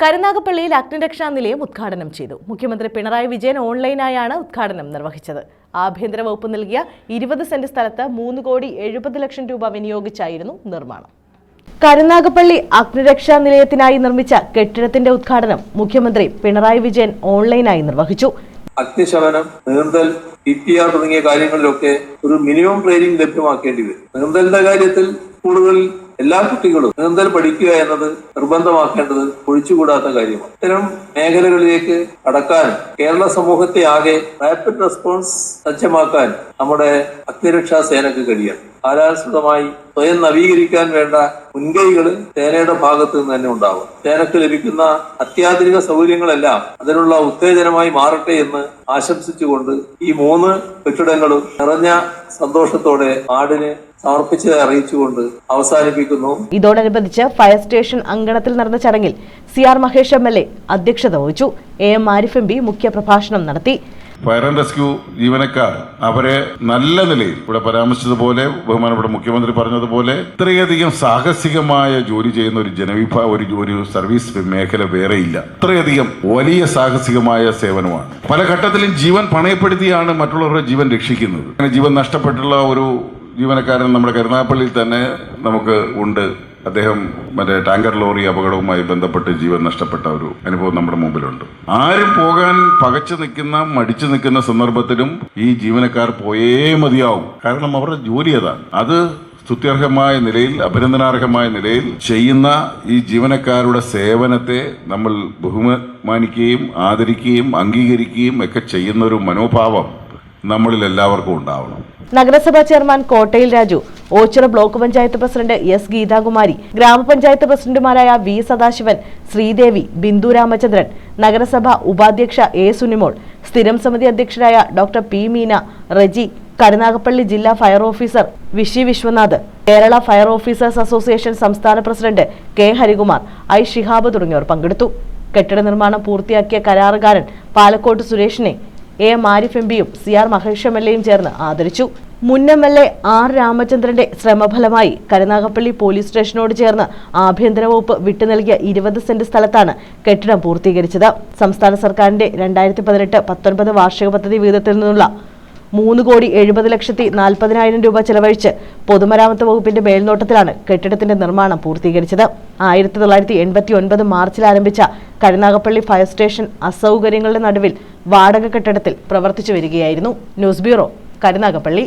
കരുനാഗപ്പള്ളിയിൽ അഗ്നിരക്ഷാ നിലയം ഉദ്ഘാടനം ചെയ്തു. മുഖ്യമന്ത്രി പിണറായി വിജയൻ ഓൺലൈനായാണ് ഉദ്ഘാടനം നിർവഹിച്ചത്. ആഭ്യന്തര വകുപ്പ് നൽകിയ ഇരുപത് സെന്റ് സ്ഥലത്ത് മൂന്ന് കോടി എഴുപത് ലക്ഷം രൂപ വിനിയോഗിച്ചായിരുന്നു നിർമ്മാണം. കരുനാഗപ്പള്ളി അഗ്നിരക്ഷാ നിലയത്തിനായി നിർമ്മിച്ച കെട്ടിടത്തിന്റെ ഉദ്ഘാടനം മുഖ്യമന്ത്രി പിണറായി വിജയൻ ഓൺലൈനായി നിർവഹിച്ചു. അഗ്നിശമനം തുടങ്ങിയ കാര്യങ്ങളിലൊക്കെ ഒരു മിനിമം ട്രെയിനിങ് ലഭ്യമാക്കേണ്ടി വരും. കാര്യത്തിൽ സ്കൂളുകളിൽ എല്ലാ കുട്ടികളും നീന്തൽ പഠിക്കുക എന്നത് നിർബന്ധമാക്കേണ്ടത് ഒഴിച്ചുകൂടാത്ത കാര്യമാണ്. ഇത്തരം മേഖലകളിലേക്ക് കടക്കാൻ കേരള സമൂഹത്തെ ആകെ റാപ്പിഡ് റെസ്പോൺസ് സജ്ജമാക്കാൻ നമ്മുടെ അഗ്നിരക്ഷാ സേനക്ക് കഴിയണം. കാലാനുസൃതമായി സ്വയം നവീകരിക്കാൻ വേണ്ട മുൻകൈകൾ സേനയുടെ ഭാഗത്ത് നിന്ന് തന്നെ ഉണ്ടാവും. സേനക്ക് ലഭിക്കുന്ന അത്യാധുനിക സൗകര്യങ്ങളെല്ലാം അതിനുള്ള ഉത്തേജനമായി മാറട്ടെ എന്ന് ആശംസിച്ചുകൊണ്ട് ഈ മൂന്ന് കെട്ടിടങ്ങളും നിറഞ്ഞ സന്തോഷത്തോടെ നാടിന് സമർപ്പിച്ചത് അറിയിച്ചുകൊണ്ട് അവസാനിപ്പിക്കുന്നു. ഇതോടനുബന്ധിച്ച് ഫയർ സ്റ്റേഷൻ അങ്കണത്തിൽ നടന്ന ചടങ്ങിൽ C R Mahesh M L A അധ്യക്ഷത വഹിച്ചു. A M Arif M P മുഖ്യപ്രഭാഷണം നടത്തി. ഫയർ ആൻഡ് റെസ്ക്യൂ ജീവനക്കാർ അവരെ നല്ല നിലയിൽ ഇവിടെ പരാമർശിച്ചതുപോലെ ബഹുമാനപ്പെട്ട മുഖ്യമന്ത്രി പറഞ്ഞതുപോലെ ഇത്രയധികം സാഹസികമായ ജോലി ചെയ്യുന്ന ഒരു ജനവിഭാഗ ഒരു ഒരു സർവീസ് മേഖല വേറെയില്ല. ഇത്രയധികം വലിയ സാഹസികമായ സേവനമാണ്. പല ഘട്ടത്തിലും ജീവൻ പണയപ്പെടുത്തിയാണ് മറ്റുള്ളവരുടെ ജീവൻ രക്ഷിക്കുന്നത്. അങ്ങനെ ജീവൻ നഷ്ടപ്പെട്ടുള്ള ഒരു ജീവനക്കാരൻ നമ്മുടെ കരുനാഗപ്പള്ളിയിൽ തന്നെ നമുക്ക് ഉണ്ട്. അദ്ദേഹം മറ്റേ ടാങ്കർ ലോറി അപകടവുമായി ബന്ധപ്പെട്ട് ജീവൻ നഷ്ടപ്പെട്ട ഒരു അനുഭവം നമ്മുടെ മുമ്പിലുണ്ട്. ആരും പോകാൻ പകച്ചു നിൽക്കുന്ന മടിച്ചു നിൽക്കുന്ന സന്ദർഭത്തിലും ഈ ജീവനക്കാർ പോയേ മതിയാവും. കാരണം അവരുടെ ജോലി അതാണ്. അത് സ്തുത്യർഹമായ നിലയിൽ അഭിനന്ദനാർഹമായ നിലയിൽ ചെയ്യുന്ന ഈ ജീവനക്കാരുടെ സേവനത്തെ നമ്മൾ ബഹുമാനിക്കുകയും ആദരിക്കുകയും അംഗീകരിക്കുകയും ഒക്കെ ചെയ്യുന്ന ഒരു മനോഭാവം നമ്മളിൽ എല്ലാവർക്കും ഉണ്ടാവണം. നഗരസഭാ chairman Kottayil Raju Ochira block panchayat president S Geethakumari ഗ്രാമപഞ്ചായത്ത് പ്രസിഡന്റുമാരായ വി സദാശിവൻ ശ്രീദേവി ബിന്ദു രാമചന്ദ്രൻ നഗരസഭ ഉപാധ്യക്ഷ എ സുനിമോൾ സ്ഥിരം സമിതി അധ്യക്ഷരായ ഡോക്ടർ പി മീന റജി കരുനാഗപ്പള്ളി ജില്ലാ fire officer Vishi Viswanath Kerala fire officers association സംസ്ഥാന president K Harikumar I Shihab തുടങ്ങിയവർ പങ്കെടുത്തു. കെട്ടിട നിർമ്മാണം പൂർത്തിയാക്കിയ കരാറുകാരൻ പാലക്കോട്ട് സുരേഷിനെ എ എം ആരിഫ് എം പിയും C R Mahesh M L എയും ചേർന്ന് ആദരിച്ചു. മുൻ എം എൽ എ ആർ രാമചന്ദ്രന്റെ ശ്രമഫലമായി കരുനാഗപ്പള്ളി പോലീസ് സ്റ്റേഷനോട് ചേർന്ന് ആഭ്യന്തര വകുപ്പ് വിട്ടു നൽകിയ ഇരുപത് സെന്റ് സ്ഥലത്താണ് കെട്ടിടം പൂർത്തീകരിച്ചത്. സംസ്ഥാന സർക്കാരിന്റെ രണ്ടായിരത്തി പതിനെട്ട് പത്തൊൻപത് വാർഷിക പദ്ധതി വിഹിതത്തിൽ നിന്നുള്ള മൂന്ന് കോടി എഴുപത് ലക്ഷത്തി നാൽപ്പതിനായിരം രൂപ ചെലവഴിച്ച് പൊതുമരാമത്ത് വകുപ്പിന്റെ മേൽനോട്ടത്തിലാണ് കെട്ടിടത്തിന്റെ നിർമ്മാണം പൂർത്തീകരിച്ചത്. ആയിരത്തി തൊള്ളായിരത്തി എൺപത്തി ഒൻപത് മാർച്ചിൽ ആരംഭിച്ച കരുനാഗപ്പള്ളി ഫയർ സ്റ്റേഷൻ അസൗകര്യങ്ങളുടെ നടുവിൽ വാടക കെട്ടിടത്തിൽ പ്രവർത്തിച്ചു വരികയായിരുന്നു. News bureau Karunagappally.